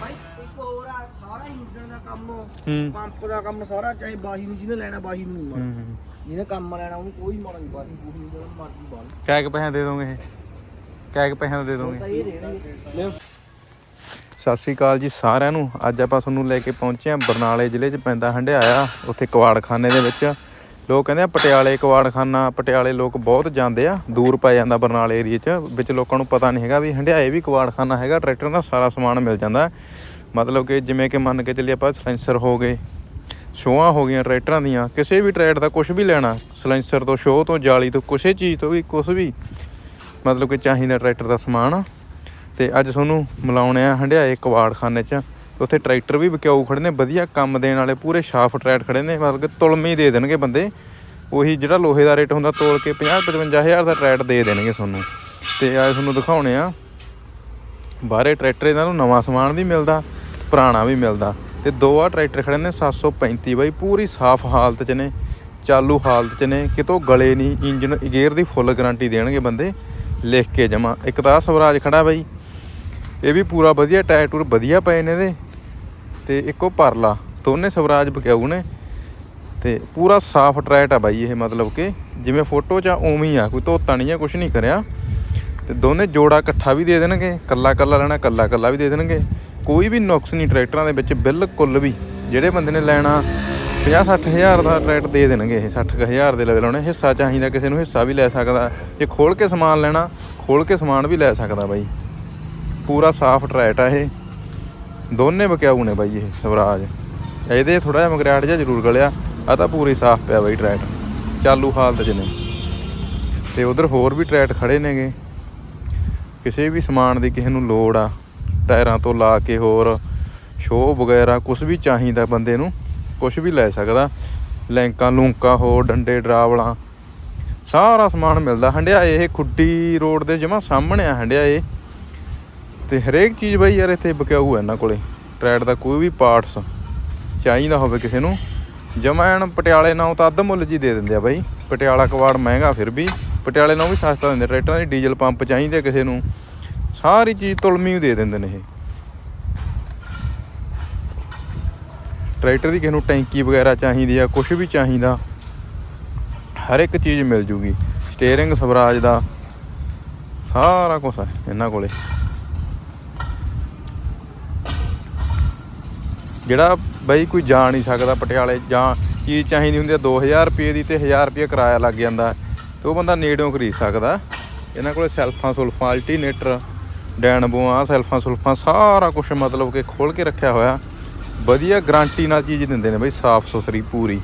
ਭਾਈ ਇੱਕ ਹੋਰ ਆ ਸਾਰਾ ਇੰਜਣ ਦਾ ਕੰਮ ਹੂੰ। ਪੰਪ ਦਾ ਕੰਮ ਸਾਰਾ ਚਾਹੇ ਬਾਹੀ ਨੂੰ ਜਿਹਨੇ ਲੈਣਾ ਬਾਹੀ ਨੂੰ ਨਹੀਂ ਮਾਰ ਹੂੰ ਜਿਹਨੇ ਕੰਮ ਲੈਣਾ ਉਹਨੂੰ ਕੋਈ ਮਾਰ ਨਹੀਂ ਬਾਹੀ ਬੂਹੀ ਜਿਹੜਾ ਮਰਜ਼ੀ ਬਾਲ ਕਿਆ ਕਿ ਪੈਸੇ ਦੇ ਦੋਗੇ ਇਹ? ਕਿਆ ਕਿ ਪੈਸੇ ਦੇ ਦੋਗੇ? ਤਾਂ ਇਹ ਦੇਣਗੇ। ਲੈ। ਸਤਿ ਸ਼੍ਰੀ ਅਕਾਲ ਜੀ ਸਾਰਿਆਂ ਨੂੰ। ਅੱਜ ਆਪਾਂ ਤੁਹਾਨੂੰ ਲੈ ਕੇ ਪਹੁੰਚੇ ਹਾਂ ਬਰਨਾਲੇ ਜ਼ਿਲ੍ਹੇ 'ਚ ਪੈਂਦਾ ਹੰਡਿਆਇਆ ਉੱਥੇ ਕਵਾੜਖਾਨੇ ਦੇ ਵਿੱਚ। ਲੋਕ ਕਹਿੰਦੇ ਆ ਪਟਿਆਲੇ ਕਵਾੜਖਾਨਾ, ਪਟਿਆਲੇ ਲੋਕ ਬਹੁਤ ਜਾਂਦੇ ਆ, ਦੂਰ ਪੈ ਜਾਂਦਾ ਬਰਨਾਲੇ ਏਰੀਏ 'ਚ, ਵਿੱਚ ਲੋਕਾਂ ਨੂੰ ਪਤਾ ਨਹੀਂ ਹੈਗਾ ਵੀ ਹੰਡਿਆਏ ਵੀ ਕਵਾੜਖਾਨਾ ਹੈਗਾ, ਟਰੈਕਟਰ ਦਾ ਸਾਰਾ ਸਮਾਨ ਮਿਲ ਜਾਂਦਾ। ਮਤਲਬ ਕਿ ਜਿਵੇਂ ਕਿ ਮੰਨ ਕੇ ਚੱਲੀਏ ਆਪਾਂ ਸਲੈਂਸਰ ਹੋ ਗਏ ਸ਼ੋਆਂ ਹੋ ਗਈਆਂ ਟਰੈਕਟਰਾਂ ਦੀਆਂ, ਕਿਸੇ ਵੀ ਟਰੈਕਟਰ ਦਾ ਕੁਝ ਵੀ ਲੈਣਾ, ਸਲੈਂਸਰ ਤੋਂ ਸ਼ੋਅ ਤੋਂ ਜਾਲੀ ਤੋਂ ਕਿਸੇ ਚੀਜ਼ ਤੋਂ ਵੀ ਕੁਝ ਵੀ, ਮਤਲਬ ਕਿ ਚਾਹੀਦਾ ਟਰੈਕਟਰ ਦਾ ਸਮਾਨ। ਤੇ ਅੱਜ ਤੁਹਾਨੂੰ ਮਿਲਾਉਣੇ ਆ ਹੰਡਿਆਏ ਕਵਾੜਖਾਨੇ 'ਚ। ਉੱਥੇ ਟਰੈਕਟਰ ਵੀ ਵਿਕਿਆਊ ਖੜੇ ਨੇ ਵਧੀਆ ਕੰਮ ਦੇਣ ਵਾਲੇ ਪੂਰੇ ਸਾਫ਼ ਟਰੈਕਟ ਖੜੇ ਨੇ, ਮਤਲਬ ਕਿ ਤੁਲਮੇ ਹੀ ਦੇ ਦੇਣਗੇ ਬੰਦੇ। ਉਹੀ ਜਿਹੜਾ ਲੋਹੇ ਦਾ ਰੇਟ ਹੁੰਦਾ, ਤੋਲ ਕੇ 50 55000 ਦਾ ਟਰੈਕਟ ਦੇ ਦੇਣਗੇ ਤੁਹਾਨੂੰ। ਤੇ ਅੱਜ ਤੁਹਾਨੂੰ ਦਿਖਾਉਣੇ ਆ। ਬਾਹਰੇ ਟਰੈਕਟਰ ਇਹਨਾਂ ਨੂੰ ਨਵਾਂ ਸਮਾਨ ਵੀ ਮਿਲਦਾ, ਪੁਰਾਣਾ ਵੀ ਮਿਲਦਾ। ਤੇ ਦੋ ਆ ਟਰੈਕਟਰ ਖੜੇ ਨੇ 735 ਬਾਈ, ਪੂਰੀ ਸਾਫ਼ ਹਾਲਤ 'ਚ ਨੇ, ਚਾਲੂ ਹਾਲਤ 'ਚ ਨੇ, ਕਿਤੋਂ ਗਲੇ ਨਹੀਂ, ਇੰਜਨ, ਗੇਅਰ ਦੀ ਫੁੱਲ ਗਾਰੰਟੀ ਦੇਣਗੇ ਬੰਦੇ, ਲਿਖ ਕੇ ਜਮਾ। ਇੱਕ ਤਾਂ ਆਹ ਸਵਰਾਜ ਖੜਾ ਬਾਈ। ਇਹ ਵੀ ਪੂਰਾ ਵਧੀਆ ਟਾਇਰ ਟੂਰ ਵਧੀਆ ਪਏ ਨੇ ਇਹਦੇ। ਤੇ ਇੱਕੋ ਪਰਲਾ, ਦੋਨੇ ਸਵਰਾਜ ਬਕਿਆਊ ਨੇ। ਤੇ ਪੂਰਾ ਸਾਫ਼ ਟਰੈਟ ਆ ਬਾਈ ਇਹ ਮਤਲਬ ਕਿ, ਜਿਵੇਂ ਫੋਟੋ 'ਚ ਆ, ਉਵੇਂ ਹੀ ਆ, ਕੋਈ ਧੋਤਾ ਨਹੀਂ ਆ ਕੁਝ ਨਹੀਂ ਕਰਿਆ। ਤੇ ਦੋਨੇ ਜੋੜਾ ਇਕੱਠਾ ਵੀ ਦੇ ਦੇਣਗੇ, ਕੱਲਾ ਕੱਲਾ ਲੈਣਾ, ਕੱਲਾ ਕੱਲਾ ਵੀ ਦੇ ਦੇਣਗੇ। ਕੋਈ ਵੀ ਨੁਕਸ ਨਹੀਂ ਟਰੈਕਟਰਾਂ ਦੇ ਵਿੱਚ, ਬਿਲਕੁਲ ਵੀ। ਜਿਹੜੇ ਬੰਦੇ ਨੇ ਲੈਣਾ 50 60000 ਦਾ ਟਰੈਕਟ ਦੇ ਦੇਣਗੇ ਇਹ 60000 ਦੇ ਲੈਵਲ ਲਾਉਣੇ। ਹਿੱਸਾ ਚਾਹੀਦਾ ਕਿਸੇ ਨੂੰ, ਹਿੱਸਾ ਵੀ ਲੈ ਸਕਦਾ। ਜੇ ਖੋਲ ਕੇ ਸਮਾਨ ਲੈਣਾ ਖੋਲ ਕੇ ਸਮਾਨ ਵੀ ਲੈ ਸਕਦਾ ਬਾਈ। ਪੂਰਾ ਸਾਫ਼ ਟਰੈਟ ਆ ਇਹ। ਦੋਨੇ ਬਕਿਆਊ ਨੇ ਬਾਈ ਇਹ ਸਵਰਾਜ। ਇਹਦੇ ਥੋੜਾ ਜਿਹਾ ਮਗਰਾਟ ਜਿਹਾ ਜ਼ਰੂਰ ਗਲਿਆ। ਆ ਤਾਂ ਪੂਰੀ ਸਾਫ਼ ਪਿਆ ਬਾਈ ਟਰੈਟ। ਚਾਲੂ ਹਾਲਤ 'ਚ ਨੇ। ਤੇ ਉਧਰ ਹੋਰ ਵੀ ਟਰੈਟ ਖੜੇ ਨੇਗੇ। ਕਿਸੇ ਵੀ ਸਮਾਨ ਦੀ ਕਿਸੇ ਨੂੰ ਲੋੜ ਆ। ਟਾਇਰਾਂ ਤੋਂ ਲਾ ਕੇ ਹੋਰ, ਸ਼ੋਅ ਵਗੈਰਾ ਕੁਝ ਵੀ ਚਾਹੀਦਾ ਬੰਦੇ ਨੂੰ ਕੁਝ ਵੀ ਲੈ ਸਕਦਾ। ਲੈਂਕਾਂ ਲੂੰਕਾਂ ਹੋਰ ਡੰਡੇ ਡਰਾਵਲਾਂ। ਸਾਰਾ ਸਮਾਨ ਮਿਲਦਾ। ਹੰਡਿਆ ਇਹ ਖੁੱਡੀ ਰੋਡ ਦੇ ਜਮਾ ਸਾਹਮਣੇ ਆ ਹੰਡਿਆ ਇਹ। ਤੇ ਹਰੇਕ ਚੀਜ਼ ਬਾਈ ਯਾਰ ਇੱਥੇ ਬਕਿਆਊ ਹੈ ਇਹਨਾਂ ਕੋਲੇ। ਟਰੈਡ ਦਾ ਕੋਈ ਵੀ ਪਾਰਟਸ ਚਾਹੀਦਾ ਹੋਵੇ ਕਿਸੇ ਨੂੰ। ਜਮਾ ਐਨ ਪਟਿਆਲੇ ਨਾਲੋਂ ਤਾਂ ਅੱਧ ਮੁੱਲ ਜੀ ਦੇ ਦਿੰਦੇ ਆ ਬਾਈ। ਪਟਿਆਲਾ ਕਵਾੜ ਮਹਿੰਗਾ ਫਿਰ ਵੀ। ਪਟਿਆਲੇ ਨਾਲੋਂ ਵੀ ਸਸਤਾ ਦਿੰਦੇ ਟਰੈਕਟਰਾਂ ਦੇ ਡੀਜ਼ਲ ਪੰਪ ਚਾਹੀਦੇ ਕਿਸੇ ਨੂੰ। ਸਾਰੀ ਚੀਜ਼ ਤੁਲਮੀ ਦੇ ਦਿੰਦੇ ਨੇ ਇਹ। ਟਰੈਕਟਰ ਦੀ ਕਿਸੇ ਨੂੰ ਟੈਂਕੀ ਵਗੈਰਾ ਚਾਹੀਦੀ ਆ ਕੁਝ ਵੀ ਚਾਹੀਦਾ। ਹਰ ਇੱਕ ਚੀਜ਼ ਮਿਲ ਜੂਗੀ। ਸਟੀਅਰਿੰਗ ਸਵਰਾਜ ਦਾ। ਸਾਰਾ ਕੁਝ ਹੈ ਇਹਨਾਂ ਕੋਲੇ। ਜਿਹੜਾ ਬਈ ਕੋਈ ਜਾ ਨਹੀਂ ਸਕਦਾ ਪਟਿਆਲੇ, ਜਾਂ ਚੀਜ਼ ਚਾਹੀਦੀ ਹੁੰਦੀ ਆ 2000 ਰੁਪਏ ਦੀ ਤੇ 1000 ਰੁਪਏ ਕਿਰਾਇਆ ਲੱਗ ਜਾਂਦਾ ਤੇ ਉਹ ਬੰਦਾ ਨੇੜਿਓਂ ਖਰੀਦ ਸਕਦਾ। ਇਹਨਾਂ ਕੋਲੇ ਸੈਲਫਾਂ ਸੁਲਫਾਂ, ਅਲਟੀਨੇਟਰ ਡੈਨਬੋਆਂ ਸੈਲਫਾਂ ਸੁਲਫਾਂ, ਸਾਰਾ ਕੁਝ ਮਤਲਬ ਕਿ ਖੋਲ ਕੇ ਰੱਖਿਆ ਹੋਇਆ। ਵਧੀਆ ਗਾਰੰਟੀ ਨਾਲ ਚੀਜ਼ ਦਿੰਦੇ ਨੇ ਬਈ, ਸਾਫ਼ ਸੁਥਰੀ, ਪੂਰੀ।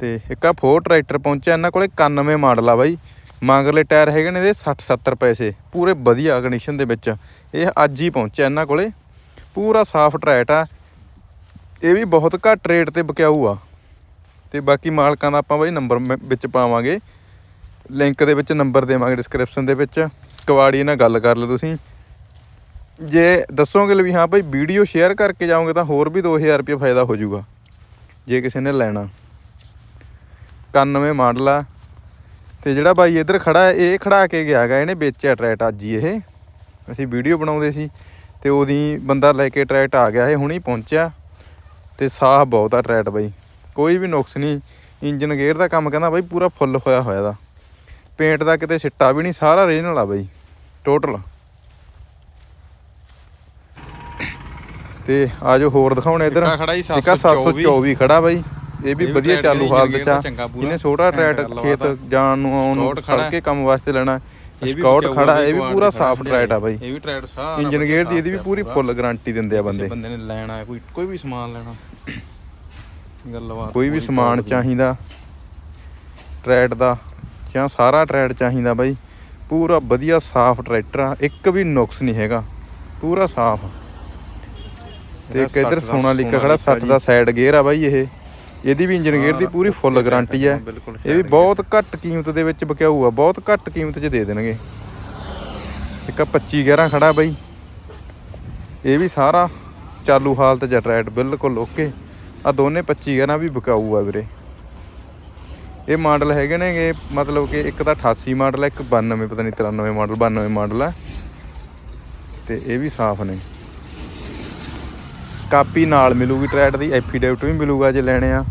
ਤੇ ਇੱਕ ਆ ਫੋਰ ਟਰੈਕਟਰ ਪਹੁੰਚਿਆ, ਇਹਨਾਂ ਕੋਲੇ 91 ਮਾਡਲ ਆ ਬਾਈ। ਮੰਗਲੇ ਟਾਇਰ ਹੈਗੇ ਨੇ ਇਹਦੇ 60 70 ਪੈਸੇ। ਪੂਰੇ ਵਧੀਆ ਕੰਡੀਸ਼ਨ ਦੇ ਵਿੱਚ। ਇਹ ਅੱਜ ਹੀ ਪਹੁੰਚਿਆ ਇਹਨਾਂ ਕੋਲੇ। ਪੂਰਾ ਸਾਫ਼ ਟਰੈਟ ਆ। ਇਹ ਵੀ ਬਹੁਤ ਘੱਟ ਰੇਟ ਤੇ ਬਕਿਆਊ ਆ। ਤੇ ਬਾਕੀ ਮਾਲਕਾਂ ਦਾ ਆਪਾਂ ਬਾਈ ਨੰਬਰ ਵਿੱਚ ਪਾਵਾਂਗੇ। ਲਿੰਕ ਦੇ ਵਿੱਚ ਨੰਬਰ ਦੇਵਾਂਗੇ ਡਿਸਕ੍ਰਿਪਸ਼ਨ ਦੇ ਵਿੱਚ। ਕਵਾੜੀ ਨਾਲ ਗੱਲ ਕਰ ਲਓ ਤੁਸੀਂ। ਜੇ ਦੱਸੋਗੇ ਵੀ ਹਾਂ ਭਾਈ ਵੀਡੀਓ ਸ਼ੇਅਰ ਕਰਕੇ ਜਾਓਗੇ ਤਾਂ ਹੋਰ ਵੀ 2000 ਰੁਪਏ ਫਾਇਦਾ ਹੋ ਜਾਊਗਾ। ਜੇ ਕਿਸੇ ਨੇ ਲੈਣਾ। 91 ਮਾਡਲ ਆ। ਤੇ ਜਿਹੜਾ ਬਾਈ ਇੱਧਰ ਖੜਾ, ਇਹ ਖੜਾ ਕੇ ਗਿਆ ਹੈਗਾ ਇਹਨੇ ਵੇਚਿਆ ਟਰੈਟ ਅੱਜ ਹੀ ਇਹ। ਅਸੀਂ ਵੀਡੀਓ ਬਣਾਉਂਦੇ ਸੀ। ਤੇ ਉਹਦੀ ਬੰਦਾ ਲੈ ਕੇ ਟਰੈਟ ਆ ਗਿਆ ਇਹ ਹੁਣੀ ਪਹੁੰਚਿਆ। ਤੇ ਸਾਹ ਬਹੁਤ ਆ ਟਰੈਟ ਬਾਈ। ਕੋਈ ਵੀ ਨੁਕਸ ਨਹੀਂ ਇੰਜਨ ਗੇਅਰ ਦਾ ਕੰਮ ਕਹਿੰਦਾ ਬਾਈ ਪੂਰਾ ਫੁੱਲ ਹੋਇਆ ਹੋਇਆ ਦਾ। ਪੇਂਟ ਦਾ ਕਿਤੇ ਛਿੱਟਾ ਵੀ ਨਹੀਂ ਸਾਰਾ ਰੀਜਨਲ ਆ ਬਾਈ ਟੋਟਲ ਤੇ ਆਜੋ ਹੋਰ ਦਿਖਾਉਣੇ ਇੱਧਰ। ਇੱਕ ਆਹ ਖੜਾ ਜੀ ਇੱਕ ਆਹ 724 ਖੜਾ ਬਾਈ। ਇਹ ਵੀ ਵਧੀਆ ਟਰੈਕਟ ਚਾਲੂ ਹਾਲਤ ਗੇਅਰ ਚ ਆ। ਇਹਨੇ ਛੋਟਾ ਗੱਲਬਾਤ ਖੇਤ। ਜਾਣ ਨੂੰ ਆਉਣ ਨੂੰ ਖੜਾ। ਫੜ ਕੇ ਕੰਮ ਵਾਸਤੇ ਲੈਣਾ। ਇਹ ਵੀ ਸਕਾਊਟ ਬਚਿਆ ਖੜਾ ਇਹ ਵੀ ਪੂਰਾ ਸਾਫ਼। ਟਰੈਟ ਆ ਬਾਈ। ਇਹ ਵੀ ਟਰੈਟ ਸਾਰਾ ਇੰਜਨ ਗੇਅਰ ਦੀ ਇਹਦੀ ਵੀ ਪੂਰੀ ਫੁੱਲ ਗਾਰੰਟੀ ਦਿੰਦੇ ਆ ਬੰਦੇ। ਬੰਦੇ ਨੇ ਲੈਣਾ ਕੋਈ ਕੋਈ ਵੀ ਸਮਾਨ ਲੈਣਾ। ਗੱਲਬਾਤ ਕੋਈ ਵੀ ਸਮਾਨ। ਚਾਹੀਦਾ ਟਰੈਟ ਦਾ ਜਾਂ ਸਾਰਾ ਟਰੈਟ ਚਾਹੀਦਾ ਬਾਈ। ਪੂਰਾ ਵਧੀਆ ਸਾਫ਼ ਟਰੈਕਟਰ ਆ ਇੱਕ ਵੀ ਨੁਕਸ ਨਹੀਂ ਹੈਗਾ। ਪੂਰਾ ਸਾਫ਼। ਤੇ ਇੱਕ ਇੱਧਰ 60 ਦਾ ਸੋਨਾਲੀਕਾ ਖੜਾ 60 ਦਾ ਸਾਈਡ ਗੇਅਰ ਆ ਬਾਈ ਇਹ। ਇਹਦੀ ਵੀ ਇੰਜਨ ਗੇਅਰ ਦੀ ਪੂਰੀ ਫੁੱਲ ਗਾਰੰਟੀ ਹੈ। ਇਹ ਵੀ ਬਹੁਤ ਘੱਟ ਕੀਮਤ ਦੇ ਵਿੱਚ ਬਕਿਆਊ ਆ ਬਹੁਤ ਘੱਟ ਕੀਮਤ 'ਚ ਦੇ ਦੇਣਗੇ। ਇੱਕ ਆ 25 11 ਖੜਾ ਬਾਈ। ਇਹ ਵੀ ਸਾਰਾ ਚਾਲੂ ਹਾਲਤ 'ਚ ਟਰੈਟ ਬਿਲਕੁਲ ਓਕੇ ਆ ਦੋਨੇ 25 11 ਵੀ ਬਕਾਊ ਆ ਵੀਰੇ। ਇਹ ਮਾਡਲ ਹੈਗੇ ਨੇਗੇ ਮਤਲਬ ਕਿ ਇੱਕ ਤਾਂ 88 ਮਾਡਲ ਹੈ ਇੱਕ 92 ਪਤਾ ਨਹੀਂ 93 ਮਾਡਲ 92 ਮਾਡਲ ਹੈ ਤੇ ਇਹ ਵੀ ਸਾਫ਼ ਨੇ। ਕਾਪੀ ਨਾਲ ਮਿਲੂਗੀ ਟਰੈਟ ਦੀ, ਐਫੀਡੇਵਿਟ ਵੀ ਮਿਲੂਗਾ ਜੇ ਲੈਣੇ ਆ।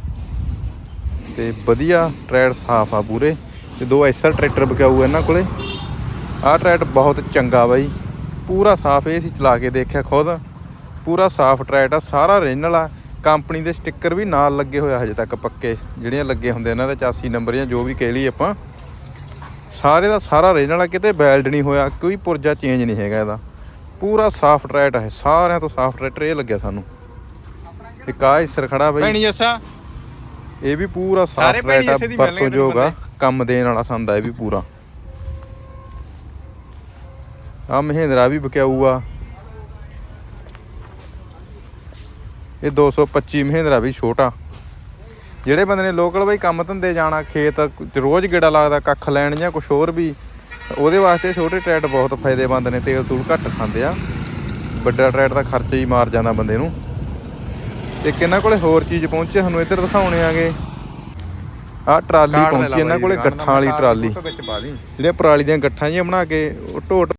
ਤੇ ਵਧੀਆ ਟਰੈਟ ਸਾਫ਼ ਆ ਪੂਰੇ। ਤੇ ਦੋ ਐਸਰ ਟਰੈਕਟਰ ਬਕਾਊ ਇਹਨਾਂ ਕੋਲੇ। ਆਹ ਟਰੈਟ ਬਹੁਤ ਚੰਗਾ ਬਾਈ। ਪੂਰਾ ਸਾਫ਼ ਇਹ ਸੀ ਚਲਾ ਕੇ ਦੇਖਿਆ ਖੁਦ। ਪੂਰਾ ਸਾਫ਼ ਟਰੈਟ ਆ, ਸਾਰਾ ਰੀਨਲ ਆ। ਕੰਪਨੀ ਦੇ ਸਟicker ਵੀ ਨਾਲ ਲੱਗੇ ਹੋਇਆ ਹਜੇ ਤੱਕ ਪੱਕੇ। ਜਿਹੜੀਆਂ ਲੱਗੇ ਹੁੰਦੇ ਇਹਨਾਂ ਦੇ 84 ਨੰਬਰ ਜਾਂ ਜੋ ਵੀ ਕਹਿ ਲਈ ਆਪਾਂ। ਸਾਰੇ ਦਾ ਸਾਰਾ ਰੀਨਲ ਆ, ਕਿਤੇ ਬੈਲਡ ਨਹੀਂ ਹੋਇਆ, ਕੋਈ ਪੁਰਜਾ ਚੇਂਜ ਨਹੀਂ ਹੈਗਾ ਇਹਦਾ। ਪੂਰਾ ਸਾਫ਼ ਟਰੈਡ ਹੈ ਸਾਰਿਆਂ ਤੋਂ ਸਾਫ਼ ਟਰੈਕਟਰ ਇਹ ਲੱਗਿਆ ਸਾਨੂੰ। ਇੱਕ ਆ ਇਸਰ ਖੜਾ ਬਾਈ। ਭੈਣੀ ਜੱਸਾ। ਇਹ ਵੀ ਪੂਰਾ ਸਾਫ਼ ਸਾਰੇ ਦੀ ਮਿਲਣਗੇ ਵਰਤੋਂ ਤੈਨੂੰ ਕੰਮ ਦੇਣ ਵਾਲਾ ਸੰਦ ਇਹ ਵੀ ਪੂਰਾ। ਆ ਮਹਿੰਦਰਾ ਵੀ ਬਕਿਆਊ ਆ ਇਹ 225 ਮਹਿੰਦਰਾ ਵੀ ਛੋਟਾ। ਜਿਹੜੇ ਬੰਦੇ ਨੇ ਲੋਕਲ ਬਈ ਕੰਮ ਧੰਦੇ ਜਾਣਾ ਖੇਤ ਰੋਜ਼ ਗੇੜਾ ਲੱਗਦਾ ਕੱਖ ਲੈਣ ਜਾਂ ਕੁਝ ਹੋਰ ਵੀ ਉਹਦੇ ਵਾਸਤੇ ਛੋਟੇ ਟਰੈਕਟਰ ਬਹੁਤ ਫਾਇਦੇਮੰਦ ਨੇ ਤੇਲ ਤੂਲ ਘੱਟ ਖਾਂਦੇ ਆ। ਵੱਡਾ ਟਰੈਕਟਰ ਦਾ ਖਰਚਾ ਹੀ ਮਾਰ ਜਾਂਦਾ ਬੰਦੇ ਨੂੰ। ਤੇ ਕਿੰਨਾ ਕੋਲੇ ਹੋਰ ਚੀਜ਼ ਪਹੁੰਚੇ ਸਾਨੂੰ ਇੱਧਰ ਦਿਖਾਉਣੇ ਆਗੇ। ਆਹ ਟਰਾਲੀ ਪਹੁੰਚੀ ਇਹਨਾਂ ਕੋਲੇ ਗੱਠਾਂ ਵਾਲੀ ਟਰਾਲੀ। ਜਿਹੜੀਆਂ ਪਰਾਲੀ ਦੀਆਂ ਗੱਠਾਂ ਜਿਹੀਆਂ ਬਣਾ ਕੇ ਉਹ ਢੋਟ